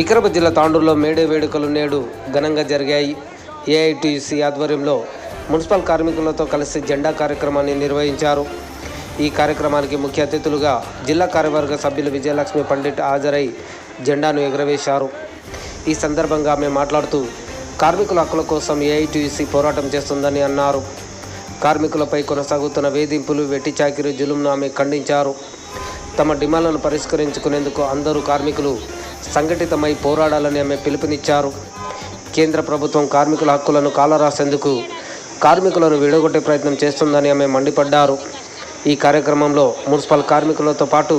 వికారాబాద్ జిల్లా తాండూరులో మేడే వేడుకలు నేడు ఘనంగా జరిగాయి. ఏఐటీసీ ఆధ్వర్యంలో మున్సిపల్ కార్మికులతో కలిసి జెండా కార్యక్రమాన్ని నిర్వహించారు. ఈ కార్యక్రమానికి ముఖ్య అతిథులుగా జిల్లా కార్యవర్గ సభ్యులు విజయలక్ష్మి పండిట్ హాజరై జెండాను ఎగురవేశారు. ఈ సందర్భంగా ఆమె మాట్లాడుతూ కార్మికుల హక్కుల కోసం ఏఐటీసీ పోరాటం చేస్తుందని అన్నారు. కార్మికులపై కొనసాగుతున్న వేధింపులు వెట్టి చాకిరి జులుంను ఆమె ఖండించారు. తమ డిమాండ్లను పరిష్కరించుకునేందుకు అందరూ కార్మికులు సంఘటితమై పోరాడాలని ఆమె పిలుపునిచ్చారు కేంద్ర ప్రభుత్వం కార్మికుల హక్కులను కాలరాసేందుకు కార్మికులను విడగొట్టే ప్రయత్నం చేస్తుందని ఆమె మండిపడ్డారు ఈ కార్యక్రమంలో మున్సిపల్ కార్మికులతో పాటు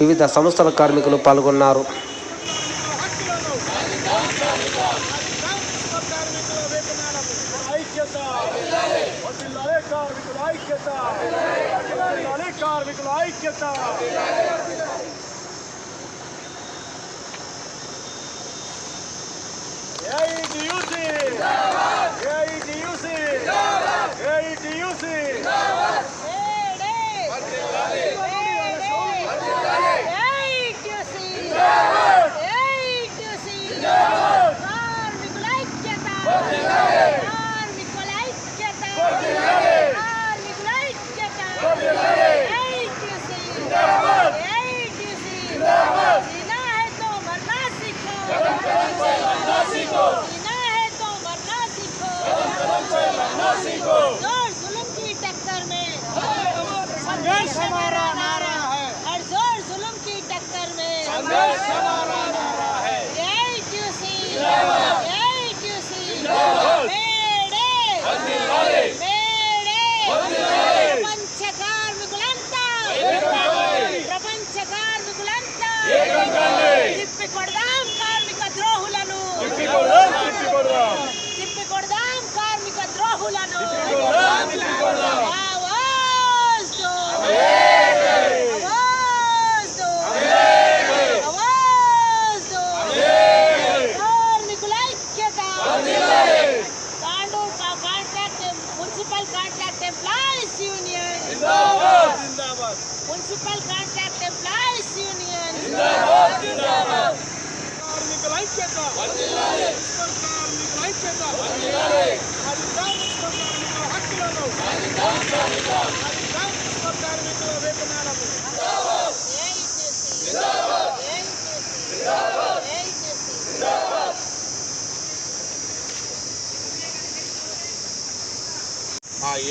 వివిధ సంస్థల కార్మికులు పాల్గొన్నారు కార్మికుల ఐక్యత 社会。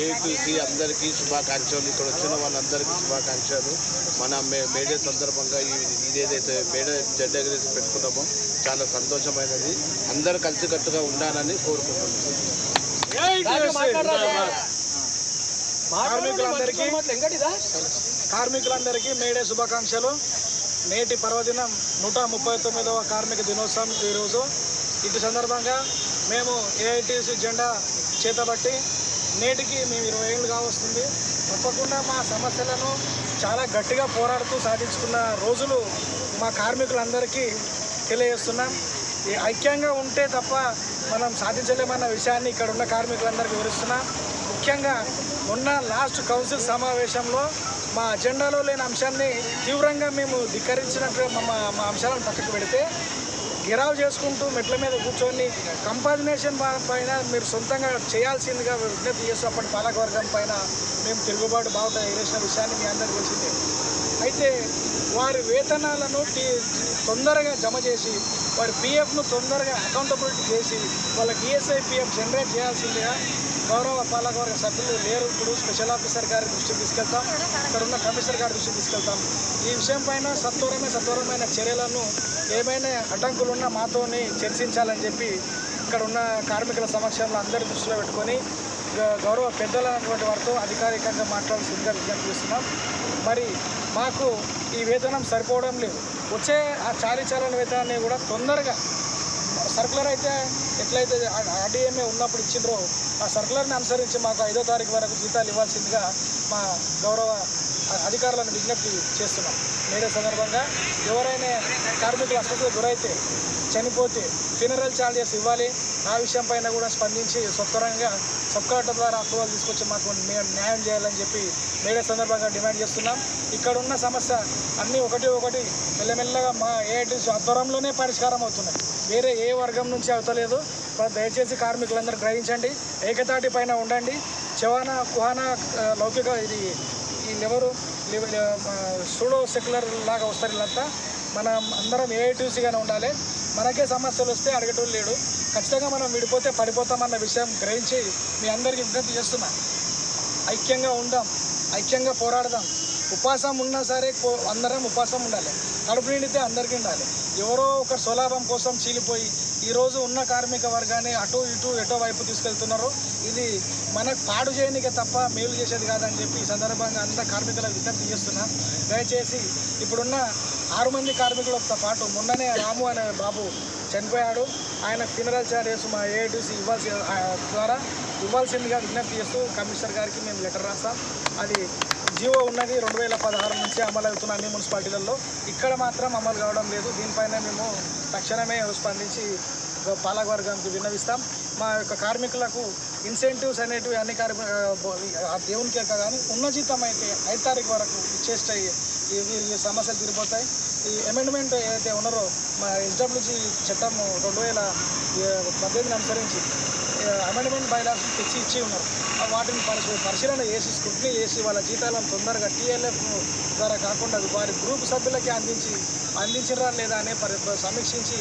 ఏపీసీ అందరికీ శుభాకాంక్షలు. ఇక్కడ వచ్చిన వాళ్ళందరికీ శుభాకాంక్షలు. మన మే మేడే సందర్భంగా ఈ- ఇదేదైతే మేడే జెండా ఎగరేసి పెట్టుకున్నామో చాలా సంతోషమైనది. అందరూ కలిసికట్టుగా ఉండాలని కోరుకుంటున్నాను కార్మికులందరికీ కార్మికులందరికీ మేడే శుభాకాంక్షలు. నేటి పర్వదినం నూట ముప్పై తొమ్మిదవ కార్మిక దినోత్సవం ఈరోజు. ఇటు సందర్భంగా మేము ఏఐటీసీ జెండా చేతబట్టి నేటికి మేము ఇరవై ఏళ్ళు కావస్తుంది తప్పకుండా మా సమస్యలను చాలా గట్టిగా పోరాడుతూ సాధించుకున్న రోజులు మా కార్మికులందరికీ తెలియజేస్తున్నాం. ఈ ఐక్యంగా ఉంటే తప్ప మనం సాధించలేమన్న విషయాన్ని ఇక్కడ ఉన్న కార్మికులందరికీ వివరిస్తున్నాం. ముఖ్యంగా ఉన్న లాస్ట్ కౌన్సిల్ సమావేశంలో మా అజెండాలో లేని అంశాన్ని తీవ్రంగా మేము ధిక్కరించినట్టు మా మా అంశాలను పక్కకు పెడితే గిరావు చేసుకుంటూ మెట్ల మీద కూర్చొని కంపాజినేషన్ పైన మీరు సొంతంగా చేయాల్సిందిగా విజ్ఞప్తి చేస్తూ అప్పటి పాలకవర్గం పైన మేము తిరుగుబాటు బావుట ఎగరేసిన విషయాన్ని మీ అందరికీ తెలిసిందే. అయితే వారి వేతనాలను తొందరగా జమ చేసి వారి పిఎఫ్ను తొందరగా అకౌంటబిలిటీ చేసి వాళ్ళకి ఈఎస్ఐ పిఎఫ్ జనరేట్ చేయాల్సిందిగా గౌరవ పాలకవర్గ సభ్యులు లేరు. ఇప్పుడు స్పెషల్ ఆఫీసర్ గారి దృష్టికి తీసుకెళ్తాం. ఇక్కడ ఉన్న కమిషనర్ గారి దృష్టికి తీసుకెళ్తాం. ఈ విషయం పైన సత్వరమే సత్వరమైన చర్యలను ఏమైనా అడ్డంకులు ఉన్నా మాతోని చర్చించాలని చెప్పి ఇక్కడ ఉన్న కార్మికుల సమక్షంలో అందరి దృష్టిలో పెట్టుకొని గౌరవ పెద్దలైనటువంటి వారితో అధికారికంగా మాట్లాడాల్సిందిగా విజ్ఞప్తి చేస్తున్నాం. మరి మాకు ఈ వేతనం సరిపోవడం లేదు. వచ్చే ఆ చారిచాలని వేతనాన్ని కూడా తొందరగా సర్కులర్ అయితే ఎట్లయితే ఆర్డీఎంఏ ఉన్నప్పుడు ఇచ్చిండ్రో ఆ సర్కులర్ని అనుసరించి మాకు ఐదో తారీఖు వరకు జీతాలు ఇవ్వాల్సిందిగా మా గౌరవ అధికారులను విజ్ఞప్తి చేస్తున్నాం. మేడే సందర్భంగా ఎవరైనా కార్మికులు అస్వస్థతకు గురైతే చనిపోతే ఫ్యూనరల్ ఛార్జెస్ ఇవ్వాలి. ఆ విషయం పైన కూడా స్పందించి సత్వరంగా సబ్ ద్వారా అప్రూవల్ తీసుకొచ్చి మాకు న్యాయం న్యాయం చేయాలని చెప్పి మేడే సందర్భంగా డిమాండ్ చేస్తున్నాం. ఇక్కడ ఉన్న సమస్య అన్నీ ఒకటి ఒకటి మెల్లమెల్లగా మా ఏఐటీసీ ఆధ్వర్యంలోనే పరిష్కారం అవుతున్నాయి. వేరే ఏ వర్గం నుంచి అవుతలేదు. దయచేసి కార్మికులందరూ గ్రహించండి. ఏకతాటి పైన ఉండండి. చవానా కుహానా లౌకిక ఇది వీళ్ళెవరు సూడో సెక్యులర్ లాగా వస్తారు వీళ్ళంతా మనం అందరం ఏఐటీసీగానే ఉండాలి. మనకే సమస్యలు వస్తే అడగటోళ్ళు లేడు. ఖచ్చితంగా మనం విడిపోతే పడిపోతామన్న విషయం గ్రహించి మీ అందరికీ విజ్ఞప్తి చేస్తున్నా. ఐక్యంగా ఉందాం. ఐక్యంగా పోరాడదాం. ఉపాసం ఉన్నా సరే కో- అందరం ఉపాసం ఉండాలి. కడుపు నిండితే అందరికీ ఉండాలి. ఎవరో ఒక స్వలాభం కోసం చీలిపోయి ఈరోజు ఉన్న కార్మిక వర్గాన్ని అటు ఇటు ఎటో వైపు తీసుకెళ్తున్నారు. ఇది మనకు పాడు చేయనికే తప్ప మేలు చేసేది కాదని చెప్పి ఈ సందర్భంగా అంతా కార్మికులకు విజ్ఞప్తి చేస్తున్నా. దయచేసి ఇప్పుడున్న ఆరు మంది కార్మికులతో పాటు మొన్ననే రాము అనే బాబు చనిపోయాడు. ఆయన ఫినరల్ చార్జెస్ మా ఏఐటీసీ ఇవ్వాల్సి ద్వారా ఇవ్వాల్సిందిగా విజ్ఞప్తి చేస్తూ కమిషనర్ గారికి మేము లెటర్ రాస్తాం. అది జీవో ఉన్నది. రెండు వేల పదహారు నుంచి అమలు అవుతున్న అన్ని మున్సిపాలిటీలలో ఇక్కడ మాత్రం అమలు కావడం లేదు. దీనిపైన మేము తక్షణమే స్పందించి పాలకవర్గానికి విన్నవిస్తాం. మా యొక్క కార్మికులకు ఇన్సెంటివ్స్ అనేటివి అన్ని కార్మి దేవునికి దేవునికే కానీ ఉన్న జీతం అయితే ఐదు తారీఖు వరకు ఇచ్చేస్తాయి. ఈ సమస్యలు తీరిపోతాయి. ఈ అమెండ్మెంట్ ఏదైతే ఉన్నారో మా ఎస్డబ్ల్యూజీ చట్టం రెండు వేల పద్దెనిమిది అనుసరించి అమెండ్మెంట్ బైలాస్ తెచ్చి ఇచ్చి ఉన్నారు. వాటిని పరిశీ పరిశీలన చేసి స్క్రూట్నీ చేసి వాళ్ళ జీతాలను తొందరగా టీఎల్ఎఫ్ ద్వారా కాకుండా వారి గ్రూప్ సభ్యులకి అందించి అందించరా లేదా అనే పరి సమీక్షించి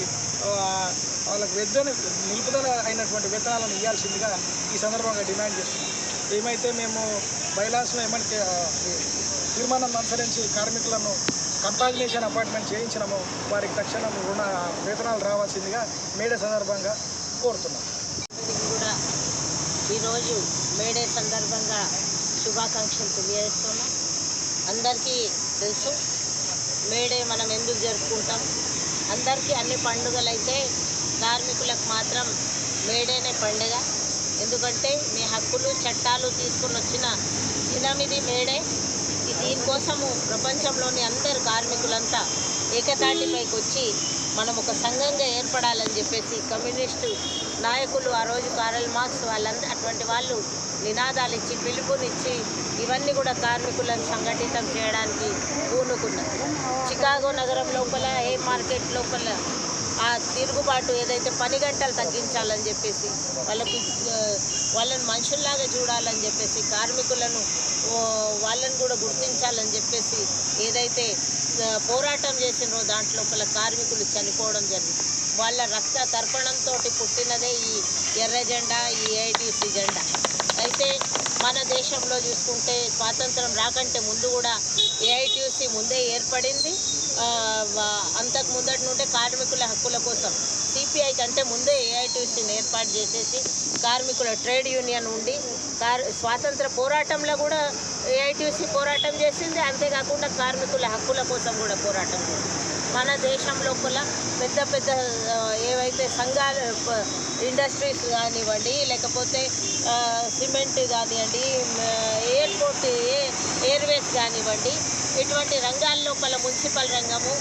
వాళ్ళకి వెద్దన నిలుపుదల అయినటువంటి వేతనాలను ఇవ్వాల్సిందిగా ఈ సందర్భంగా డిమాండ్ చేస్తున్నాం. ఏమైతే మేము బైలాస్లో ఏమంటే తీర్మానం అనుసరించి కార్మికులను కంపాగ్నేషన్ అపార్ట్మెంట్ చేయించినామో. వారికి తక్షణం రుణ వేతనాలు రావాల్సిందిగా మేడే సందర్భంగా కోరుతున్నాం. కూడా ఈరోజు మేడే సందర్భంగా శుభాకాంక్షలు తెలియజేస్తున్నాం. అందరికీ తెలుసు మేడే మనం ఎందుకు జరుపుకుంటాం. అందరికీ అన్ని పండుగలు అయితే కార్మికులకు మాత్రం మేడేనే పండుగ. ఎందుకంటే మీ హక్కులు చట్టాలు తీసుకుని వచ్చిన దినమిది మేడే. దీనికోసము ప్రపంచంలోని అందరు కార్మికులంతా ఏకతాటిపైకి వచ్చి మనం ఒక సంఘంగా ఏర్పడాలని చెప్పేసి కమ్యూనిస్టు నాయకులు ఆ రోజు కారల్ మార్క్స్ వాళ్ళందరూ అటువంటి వాళ్ళు నినాదాలు ఇచ్చి పిలుపునిచ్చి ఇవన్నీ కూడా కార్మికులను సంఘటితం చేయడానికి పూనుకున్నారు. చికాగో నగరం లోపల ఏ మార్కెట్ లోపల ఆ తిరుగుబాటు ఏదైతే పని గంటలు తగ్గించాలని చెప్పేసి వాళ్ళకు వాళ్ళని మనుషుల్లాగా చూడాలని చెప్పేసి కార్మికులను వాళ్ళని కూడా గుర్తించాలని చెప్పేసి ఏదైతే పోరాటం చేసినో దాంట్లోపల కార్మికులు చనిపోవడం జరిగింది. వాళ్ళ రక్త తర్పణంతో పుట్టినదే ఈ ఎర్ర జెండా ఈ ఏఐటీసీ జెండా. అయితే మన దేశంలో చూసుకుంటే స్వాతంత్రం రాకంటే ముందు కూడా ఏఐటీసీ ముందే ఏర్పడింది. అంతకు ముందటి నుండే కార్మికుల హక్కుల కోసం సిపిఐ కంటే ముందే ఏఐటీసీని ఏర్పాటు చేసేసి కార్మికుల ట్రేడ్ యూనియన్ ఉండి స్వాతంత్ర పోరాటంలో కూడా ఏఐటీసీ పోరాటం చేసింది. అంతేకాకుండా కార్మికుల హక్కుల కోసం కూడా పోరాటం చేసింది. మన దేశం లోపల పెద్ద పెద్ద ఏవైతే సంఘాలు ఇండస్ట్రీస్ కానివ్వండి లేకపోతే సిమెంట్ కానివ్వండి ఎయిర్పోర్ట్ ఏ ఎయిర్వేస్ కానివ్వండి ఇటువంటి రంగాల లోపల మున్సిపల్ రంగము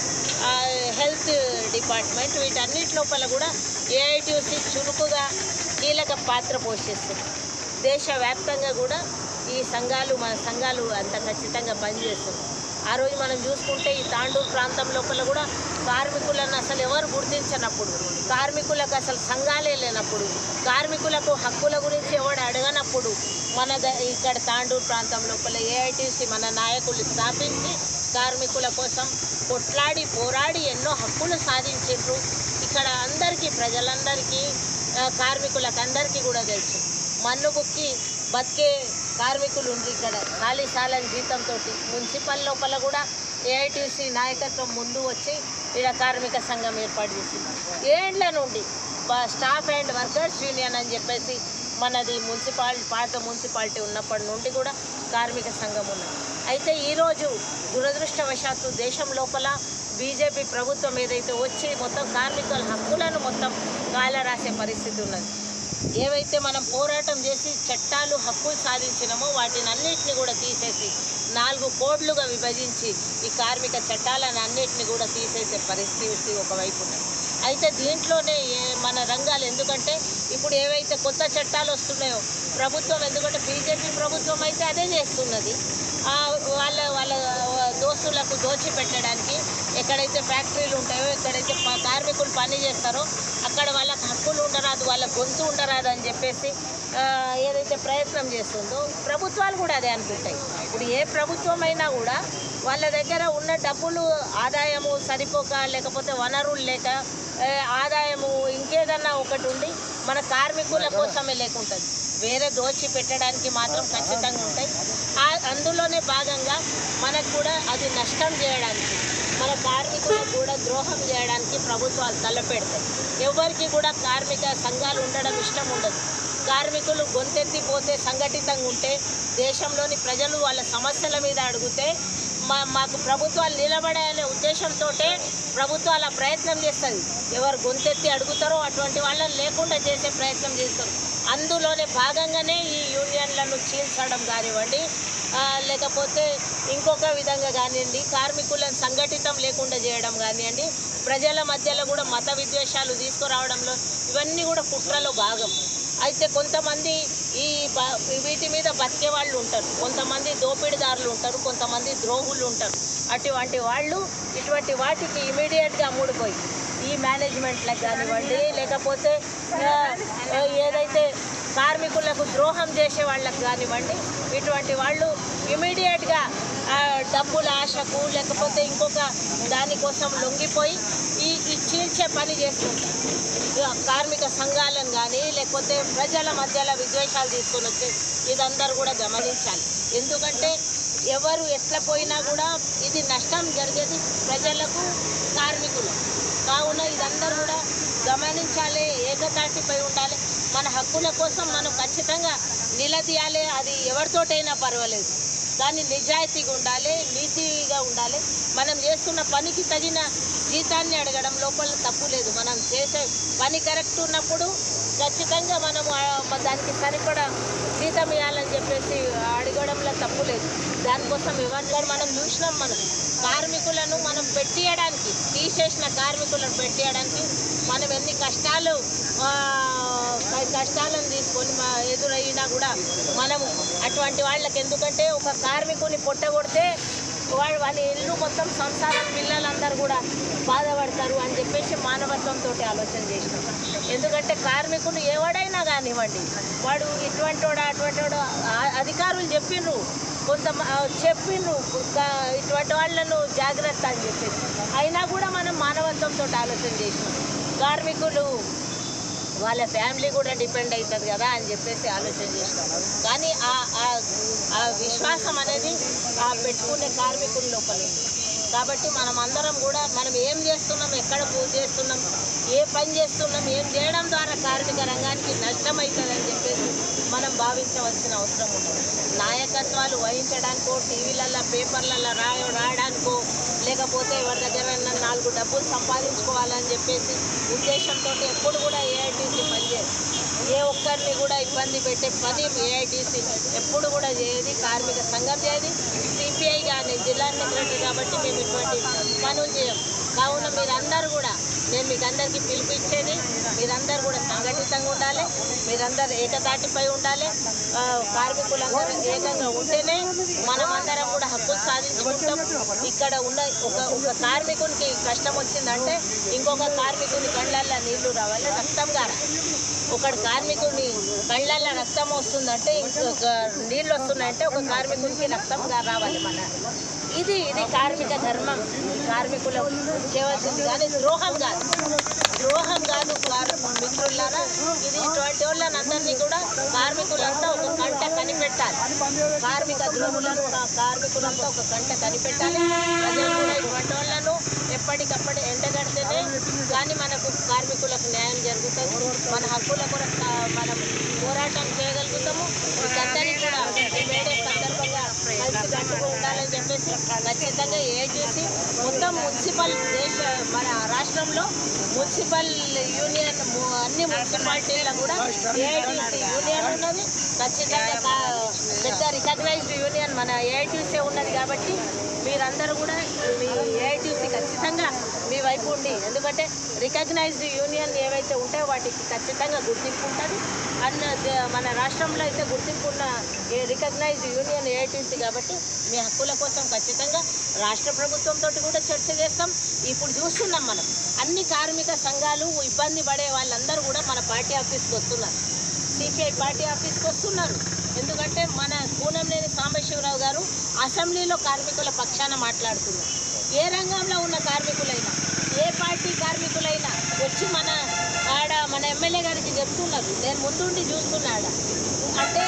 హెల్త్ డిపార్ట్మెంట్ వీటన్నిటి లోపల కూడా ఏఐటీసీ చురుకుగా కీలక పాత్ర పోషిస్తుంది. దేశవ్యాప్తంగా కూడా ఈ సంఘాలు మన సంఘాలు అంత ఖచ్చితంగా పనిచేస్తున్నాయి. ఆ రోజు మనం చూసుకుంటే ఈ తాండూరు ప్రాంతం లోపల కూడా కార్మికులను అసలు ఎవరు గుర్తించనప్పుడు కార్మికులకు అసలు సంఘాలే లేనప్పుడు కార్మికులకు హక్కుల గురించి ఎవడు అడగనప్పుడు మన ద ఇక్కడ తాండూరు ప్రాంతం లోపల ఏఐటీసీ మన నాయకులు స్థాపించి కార్మికుల కోసం కొట్లాడి పోరాడి ఎన్నో హక్కులు సాధించిండ్రు. ఇక్కడ అందరికీ ప్రజలందరికీ కార్మికులకు అందరికీ కూడా తెలుసు. మన్ను బుక్కి బతికే కార్మికులు ఉండ్రు ఇక్కడ. ఖాళీ సాలని జీతంతో మున్సిపల్ లోపల కూడా ఏఐటీసీ నాయకత్వం ముందు వచ్చి ఇక్కడ కార్మిక సంఘం ఏర్పాటు చేసింది. ఏండ్ల నుండి? బ- స్టాఫ్ అండ్ వర్కర్స్ యూనియన్ అని చెప్పేసి మనది మున్సిపాలిటీ పాత మున్సిపాలిటీ ఉన్నప్పటి నుండి కూడా కార్మిక సంఘం ఉన్నది. అయితే ఈరోజు దురదృష్టవశాత్తు దేశం లోపల బీజేపీ ప్రభుత్వం ఏదైతే వచ్చి మొత్తం కార్మికుల హక్కులను మొత్తం కాలరాసే పరిస్థితి ఉన్నది. ఏవైతే మనం పోరాటం చేసి చట్టాలు హక్కులు సాధించినామో వాటిని అన్నిటిని కూడా తీసేసి నాలుగు కోడ్లుగా విభజించి ఈ కార్మిక చట్టాలను అన్నిటిని కూడా తీసేసే పరిస్థితి ఒకవైపు ఉన్నది. అయితే దీంట్లోనే మన రంగాలు ఎందుకంటే ఇప్పుడు ఏవైతే కొత్త చట్టాలు వస్తున్నాయో ప్రభుత్వం ఎందుకంటే బీజేపీ ప్రభుత్వం అయితే అదే చేస్తున్నది. వాళ్ళ వాళ్ళ దోస్తులకు దోచి పెట్టడానికి ఎక్కడైతే ఫ్యాక్టరీలు ఉంటాయో ఎక్కడైతే కార్మికులు పని చేస్తారో అక్కడ వాళ్ళకి హక్కులు ఉండరాదు వాళ్ళ గొంతు ఉండరాదు అని చెప్పేసి ఏదైతే ప్రయత్నం చేస్తుందో ప్రభుత్వాలు కూడా అదే అనుకుంటాయి. ఇప్పుడు ఏ ప్రభుత్వం అయినా కూడా వాళ్ళ దగ్గర ఉన్న డబ్బులు ఆదాయము సరిపోక లేకపోతే వనరులు లేక ఆదాయము ఇంకేదన్నా ఒకటి ఉండి మన కార్మికుల కోసమే లేకుంటుంది. వేరే దోచి పెట్టడానికి మాత్రం ఖచ్చితంగా ఉంటాయి. అందులోనే భాగంగా మనకు కూడా అది నష్టం చేయడానికి మన కార్మికులకు కూడా ద్రోహం చేయడానికి ప్రభుత్వాలు తలపెడతాయి. ఎవరికి కూడా కార్మిక సంఘాలు ఉండడం ఇష్టం ఉండదు. కార్మికులు గొంతెత్తిపోతే సంఘటితంగా ఉంటే దేశంలోని ప్రజలు వాళ్ళ సమస్యల మీద అడిగితే మా మాకు ప్రభుత్వాలు నిలబడాలనే ఉద్దేశంతో ప్రభుత్వాలు ఆ ప్రయత్నం చేస్తుంది ఎవరు గొంతెత్తి అడుగుతారో అటువంటి వాళ్ళని లేకుండా చేసే ప్రయత్నం చేస్తారు. అందులోనే భాగంగానే ఈ యూనియన్లను చీల్చడం కానివ్వండి లేకపోతే ఇంకొక విధంగా కానివ్వండి కార్మికులను సంఘటితం లేకుండా చేయడం కానివ్వండి ప్రజల మధ్యలో కూడా మత విద్వేషాలు తీసుకురావడంలో ఇవన్నీ కూడా కుట్రలో భాగం. అయితే కొంతమంది ఈ బ- వీటి మీద బతికే వాళ్ళు ఉంటారు. కొంతమంది దోపిడీదారులు ఉంటారు కొంతమంది ద్రోహులు ఉంటారు. అటువంటి వాళ్ళు ఇటువంటి వాటికి ఇమీడియట్గా అమ్ముడుపోయి ఈ మేనేజ్మెంట్లకు కానివ్వండి లేకపోతే ఏదైతే కార్మికులకు ద్రోహం చేసే వాళ్ళకి కానివ్వండి ఇటువంటి వాళ్ళు ఇమీడియట్గా డబ్బుల ఆశకు లేకపోతే ఇంకొక దానికోసం లొంగిపోయి ఈ ఈ చీల్చే పని చేస్తుంటారు కార్మిక సంఘాలను కానీ లేకపోతే ప్రజల మధ్యలో విద్వేషాలు తీసుకొని వచ్చే ఇదందరూ కూడా గమనించాలి. ఎందుకంటే ఎవరు ఎట్లా పోయినా కూడా ఇది నష్టం జరిగేది ప్రజలకు కార్మికులు కావున ఇదందరూ కూడా గమనించాలి ఏకతాటిపై ఉండాలి. మన హక్కుల కోసం మనం ఖచ్చితంగా నిలదీయాలి. అది ఎవరితోటైనా పర్వాలేదు. కానీ నిజాయితీగా ఉండాలి నీతిగా ఉండాలి. మనం చేస్తున్న పనికి తగిన జీతాన్ని అడగడం లోపల తప్పు లేదు. మనం చేసే పని కరెక్ట్ ఉన్నప్పుడు ఖచ్చితంగా మనం దానికి సరిపడా జీతం ఇవ్వాలని చెప్పేసి అడగడంలో తప్పు లేదు. దానికోసం ఎవరిని మనం చూసినాం మనం కార్మికులను మనం పెట్టియడానికి తీసేసిన కార్మికులను పెట్టియడానికి మనం ఎన్ని కష్టాలు కష్టాలను తీసుకొని మా ఎదురైనా కూడా మనము అటువంటి వాళ్ళకి ఎందుకంటే ఒక కార్మికుని పొట్టగొడితే వాడు వాళ్ళ ఇల్లు మొత్తం సంసారం పిల్లలందరూ కూడా బాధపడతారు అని చెప్పేసి మానవత్వంతో ఆలోచన చేసినాం. ఎందుకంటే కార్మికులు ఎవడైనా కానివ్వండి వాడు ఇటువంటి వాడు అటువంటి వాడు అధికారులు చెప్పిండ్రు కొంత చెప్పిండ్రు ఇటువంటి వాళ్ళను జాగ్రత్త అని చెప్పేసి. అయినా కూడా మనం మానవత్వంతో ఆలోచన చేసినాం. కార్మికులు వాళ్ళ ఫ్యామిలీ కూడా డిపెండ్ అవుతుంది కదా అని చెప్పేసి ఆలోచన చేసినాం కానీ ఆ ఆ- విశ్వాసం అనేది ఆ పెట్టుకునే కార్మికుల లోపల. కాబట్టి మనం అందరం కూడా మనం ఏం చేస్తున్నాం ఎక్కడ పూజ చేస్తున్నాం ఏ పని చేస్తున్నాం ఏం చేయడం ద్వారా కార్మిక రంగానికి నష్టమవుతుందని చెప్పేసి మనం భావించవలసిన అవసరం ఉంటుంది. నాయకత్వాలు వహించడానికో టీవీలలో పేపర్లలో రాయ రాయడానికో లేకపోతే ఎవరి దగ్గర నాలుగు డబ్బులు సంపాదించుకోవాలని చెప్పేసి ఉద్దేశంతో ఎప్పుడు కూడా ఏఐటీసీ పనిచేయదు ఏ ఒక్కరిని కూడా ఇబ్బంది పెట్టే పని ఏఐటీసీ ఎప్పుడు కూడా చేయదు కార్మిక సంఘం చేయదు సిపిఐ కానీ జిల్లా సెక్రటరీ కాబట్టి మేము ఇటువంటి పనులు చేయం. కావున మీరందరూ కూడా నేను మీకు అందరికీ పిలిపించేది మీరందరూ కూడా సంఘటితంగా ఉండాలి మీరందరూ ఏకతాటిపై ఉండాలి. కార్మికులందరూ ఏకంగా ఉంటేనే మనమందరం కూడా హక్కులు సాధించుకుంటాం. ఇక్కడ ఉన్న ఒక ఒక కార్మికునికి కష్టం వచ్చిందంటే ఇంకొక కార్మికుని కళ్ళల్లో నీళ్ళు రావాలి రక్తం కారాలి ఒకటి కార్మికుని కళ్ళల్లో రక్తం వస్తుందంటే ఇంకొక నీళ్ళు వస్తున్నాయంటే ఒక కార్మికునికి రక్తం రావాలి మన ఇది ఇది కార్మిక ధర్మం. కార్మికులు చేయవలసింది కానీ ద్రోహం కాదు. ద్రోహం కాదు మిత్రులారా. ఇది ఇటువంటి వాళ్ళని అందరినీ కూడా కార్మికులంతా ఒక కంట కనిపెట్టాలి. కార్మిక ద్రోహులను కార్మికులంతా ఒక కంట కనిపెట్టాలి. ప్రజలు కూడా ఇటువంటి వాళ్ళను ఎప్పటికప్పుడు ఎండగడితేనే కానీ మనకు కార్మికులకు న్యాయం జరుగుతుంది. మన హక్కుల కొరకు మనం పోరాటం చేయగలుగుతాము. వీటందరినీ కూడా మేడే కలిసి కట్టుగా ఉండాలని చెప్పేసి ఖచ్చితంగా ఏజేసి మొత్తం మున్సిపల్ దేశ మన రాష్ట్రంలో మున్సిపల్ యూనియన్ అన్ని మున్సిపాలిటీల్లో కూడా ఏఐటీసీ యూనియన్ ఉన్నది. ఖచ్చితంగా పెద్ద రికగ్నైజ్డ్ యూనియన్ మన ఏఐటీసీ ఉన్నది కాబట్టి మీరందరూ కూడా మీ ఏఐటీసీ ఖచ్చితంగా మీ వైపు ఉండి ఎందుకంటే రికగ్నైజ్డ్ యూనియన్ ఏవైతే ఉంటాయో వాటికి ఖచ్చితంగా గుర్తింపు ఉంటుంది. అన్న మన రాష్ట్రంలో అయితే గుర్తింపు ఉన్న ఏ రికగ్నైజ్డ్ యూనియన్ ఏఐటీసీ కాబట్టి మీ హక్కుల కోసం ఖచ్చితంగా రాష్ట్ర ప్రభుత్వంతో కూడా చర్చ చేస్తాం. ఇప్పుడు చూస్తున్నాం మనం. అన్ని కార్మిక సంఘాలు ఇబ్బంది పడే వాళ్ళందరూ కూడా మన పార్టీ ఆఫీస్కి వస్తున్నారు. సిపిఐ పార్టీ ఆఫీస్కి వస్తున్నారు. ఎందుకంటే మన కూనంనేని సాంబశివరావు గారు అసెంబ్లీలో కార్మికుల పక్షాన మాట్లాడుతున్నారు. ఏ రంగంలో ఉన్న కార్మికులైనా ఏ పార్టీ కార్మికులైనా వచ్చి మన ఆడ మన ఎమ్మెల్యే గారికి చెప్తున్నారు. నేను ముందుండి చూస్తున్నాడా అంటే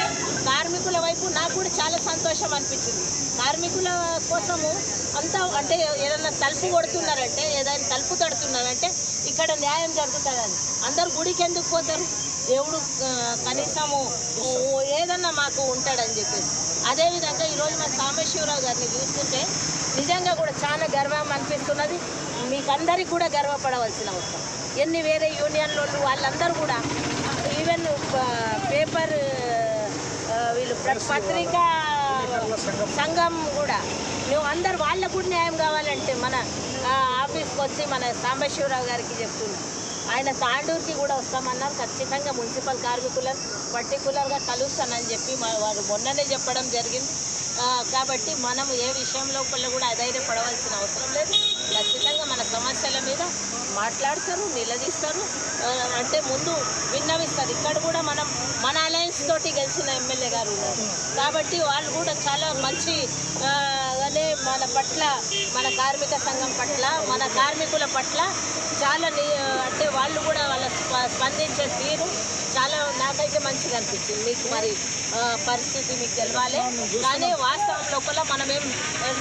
కార్మికుల వైపు నాకు కూడా చాలా సంతోషం అనిపించింది. కార్మికుల కోసము అంతా అంటే ఏదైనా తలుపు కొడుతున్నారంటే ఏదైనా తలుపు తడుతున్నారంటే ఇక్కడ న్యాయం జరుగుతుందని. అందరు గుడికి ఎందుకు పోతారు? దేవుడు కనీసము ఏదన్నా మాకు ఉంటాడని చెప్పేసి. అదేవిధంగా ఈరోజు మన సాంబశివరావు గారిని చూస్తుంటే నిజంగా కూడా చాలా గర్వం అనిపిస్తున్నది. మీకందరికి కూడా గర్వపడవలసిన అవసరం. ఎన్ని వేరే యూనియన్లు వాళ్ళందరూ కూడా ఈవెన్ పేపర్ వీళ్ళు పత్రికా సంఘం. కూడా. నువ్వు అందరు వాళ్ళకు కూడా న్యాయం కావాలంటే మన ఆఫీస్కి వచ్చి మన సాంబశివరావు గారికి చెప్తున్నాం. ఆయన తాండూరుకి కూడా వస్తామన్నారు. ఖచ్చితంగా మున్సిపల్ కార్మికులను పర్టికులర్గా కలుస్తానని చెప్పి వారు మొన్ననే చెప్పడం జరిగింది. కాబట్టి మనం ఏ విషయం లోపల కూడా అధైర్యపడవలసిన అవసరం లేదు. ఖచ్చితంగా మన సమస్యల మీద మాట్లాడతారు నిలదీస్తారు. అంటే ముందు విన్నవిస్తారు. ఇక్కడ కూడా మనం మన అలయన్స్ తోటి గెలిచిన ఎమ్మెల్యే గారు ఉన్నారు. కాబట్టి వాళ్ళు కూడా చాలా మంచి అలానే మన పట్ల మన కార్మిక సంఘం పట్ల మన కార్మికుల పట్ల చాలా అంటే వాళ్ళు కూడా వాళ్ళ స్ప- స్పందించే తీరు చాలా నాకైతే మంచిగా అనిపించింది. మీకు మరి పరిస్థితి మీకు తెలవాలి. కానీ వాస్తవం లోపల మనమేం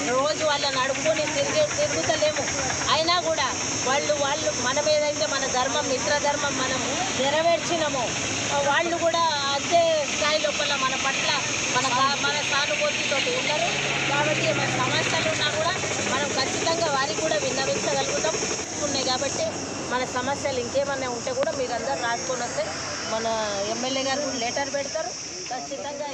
రోజు వాళ్ళని అడుగుకొని తిరిగే తిరుగుతలేము. అయినా కూడా వాళ్ళు వాళ్ళు మనం ఏదైతే మన ధర్మం మిత్ర ధర్మం మనం నెరవేర్చినామో. వాళ్ళు కూడా అదే స్థాయి లోపల మన పట్ల మన మన సానుభూతితో ఉండరు. కాబట్టి మన సమస్యలు ఉన్నా కూడా మనం ఖచ్చితంగా వారికి కూడా విన్నవించగలుగుతాం. ఉన్నాయి కాబట్టి మన సమస్యలు ఇంకేమైనా ఉంటే కూడా మీరందరూ రాసుకొని వస్తే మన ఎమ్మెల్యే గారు కూడా లెటర్ పెడతారు. ఖచ్చితంగా